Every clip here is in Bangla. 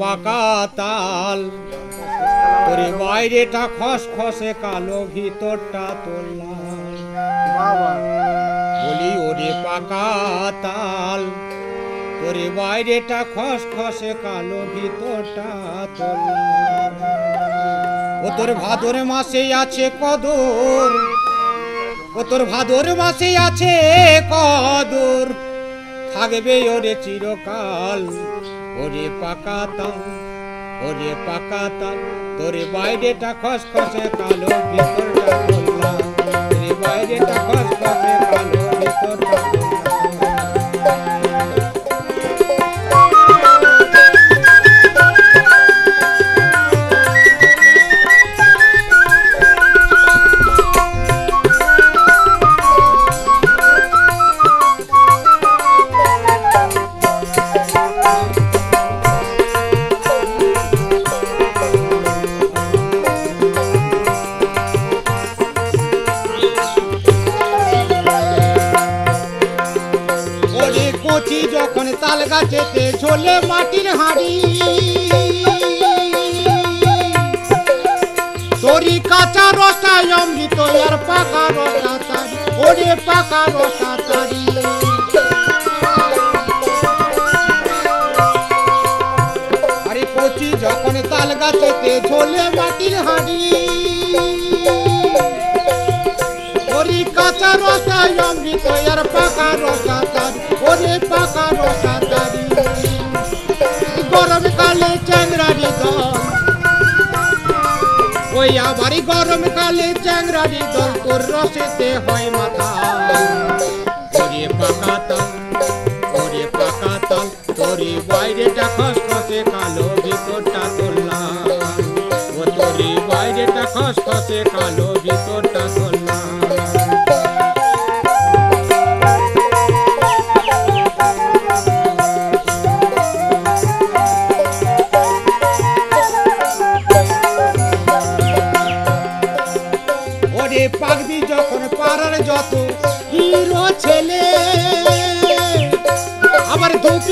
পাকা তাল। তোরে বাইরেটা খসখসে কালো ভিতরটা বাবা। বলি ওরে পাকা তাল তোরে বাইরেটা খসখসে কালো ভিতরটা তোর লাল। ও তোর ভাদর মাসে আছে কদর ও তোর ভাদর মাসে আছে কদর থাকবে ওরে চিরকাল। ওরে পাকা তাল ওরে পাকা তাল তোরে বাইরেটা খসখসে কালো ভিতরটা তোর লাল। তোরে বাইরেটা খসখসে কালো ভিতরটা যখন তাল গাছেতে ঝোলে মাটির হাঁড়ি তোরি কাঁচা রসা অমৃত আর পাকা রসা তারি ওরে পাকা রসা তারি আরে কচি যখন তাল গাছেতে ঝোলে মাটির হাঁড়ি ওরি কাঁচা রসা অমৃত আর পাকা গরমকালে চ্যাংরারি দল। ওই আবারই গরমকালে চ্যাংরারি দল, তোর রসেতে হয় মাথা। ওরে পাকা তাল, ওরে পাকা তাল তোরে বাইরেটা খসখসে কালো ভিতরটা তোর লাল। ও তোরে বাইরেটা খসখসে কালো ভিতরটা তোর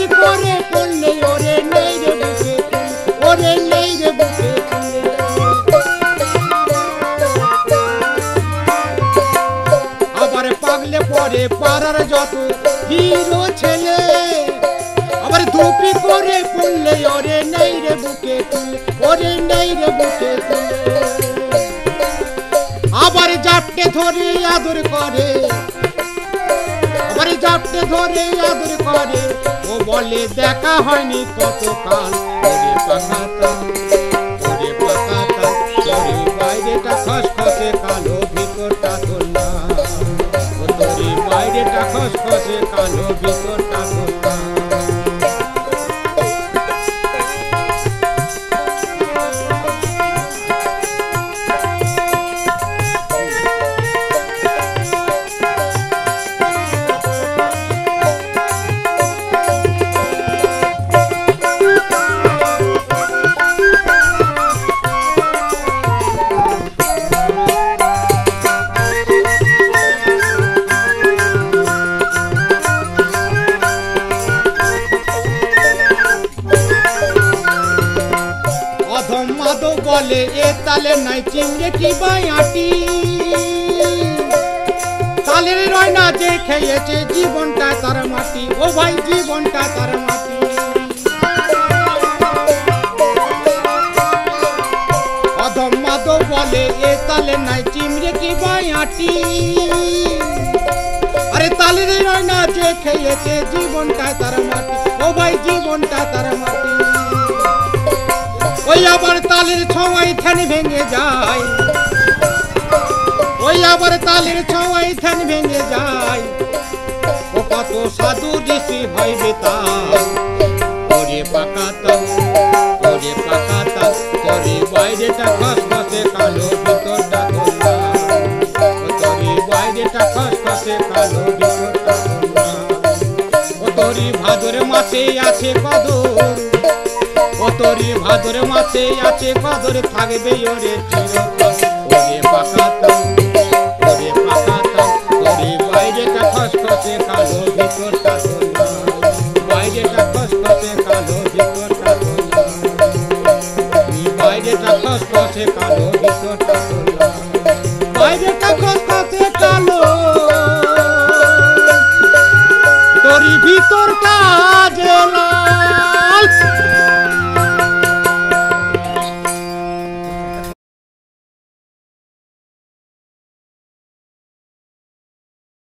পরে ছেলে, আবার ধুপি করে পড়লে ওরে নেই রে বুকে ওরে নেই রে বুকে আবার জাপটে ধরে আদর করে জাপটে ধরে আদর করে। ও বলে, দেখা হয়নি কত কতকাল। ওরে পাকাতা ওরে পাকাতা তোরে বাইরেটা খসখসে কালো, ভিতরটা ধরলাম তোরে বাইরেটা খসখসে কালো, ভিতরটা তোলা মাধব বলে এ তালে নাই চিংড়ে কি বায়াটি তালের রয়না যে খেয়েছে জীবনটা তার মাটি ও ভাই জীবনটা তার মাটি অধম মাধব বলে এ তালে নাই চিমড়ে কি বায়াটি আরে তালের রয়না যে খেয়েছে জীবনটা তার মাটি ও ভাই জীবনটা তার মাটি ওই আবার তালের ছোঁয়াই ধ্যান ভেঙে যায়। ওই আবার তালের ছোঁয়াই ধ্যান ভেঙে যায়। ও কত সাধু ঋষি হয় বেতাল ওরে পাকাতা ওরে পাকাতা তোরে বাইরেটা খসখসে কালো ভিতরটা তোলা। তোরে বাইরেটা খসখসে কালো ভিতরটা তোলা। ও তোরি ভাদর মাসে আছে কদর। তরি ভাদরে মাছে আছে, ভাদরে থাকবে ওরে ওরে পাকা ওরে ওরে বাইরেটা খসখসে কালো, ভিতরটা বাইরেটা খসখসে কালো, ভিতরটা বাইরেটা খসখসে কালো, ভিতরটা বাইরেটা খসখসে কালো। ভিতরটা